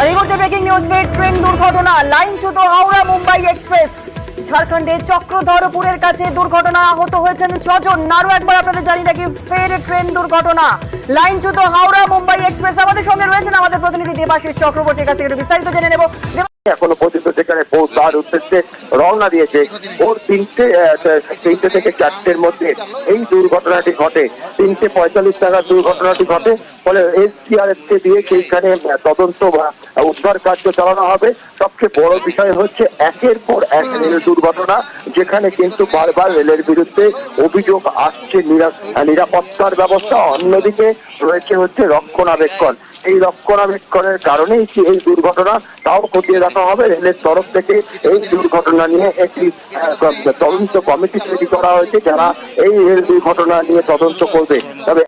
আর breaking news ফের train দুর্ঘটনা, লাইনচ্যুত হাওড়া মুম্বাই এক্সপ্রেস ঝাড়খণ্ডের চক্রধরপুরের কাছে দুর্ঘটনা আহত হয়েছেন ছজন। আরও একবার আপনাদের জানি রাখি, ফের ট্রেন দুর্ঘটনা। লাইনচ্যুত হাওড়া মুম্বাই এক্সপ্রেস আমাদের সঙ্গে রয়েছেন আমাদের প্রতিনিধি দেবাশিস চক্রবর্তীর কাছ থেকে বিস্তারিত জেনে নেব। এখনও পর্যন্ত সেখানে পৌঁছার উদ্দেশ্যে রওনা দিয়েছে ওর তিনটে তিনটে থেকে চারটের মধ্যে এই দুর্ঘটনাটি ঘটে। তিনটে পঁয়তাল্লিশ টাকার দুর্ঘটনাটি ঘটে, ফলে এসডিআরএফ কে দিয়ে সেইখানে তদন্ত বা উদ্ধার কার্য চালানো হবে। সবচেয়ে বড় বিষয় হচ্ছে একের পর এক রেল দুর্ঘটনা, যেখানে কিন্তু বারবার রেলের বিরুদ্ধে অভিযোগ আসছে নিরা- নিরাপত্তার ব্যবস্থা। অন্যদিকে রয়েছে হচ্ছে রক্ষণাবেক্ষণ। এই রক্ষণাবেক্ষণের কারণেই কি এই দুর্ঘটনা তাও খতিয়ে দেখা হবে? রেলের তরফ থেকে এই দুর্ঘটনা নিয়ে একটি তদন্ত কমিটি তৈরি করা হয়েছে যারা এই রেল দুর্ঘটনা নিয়ে তদন্ত করবে। তবে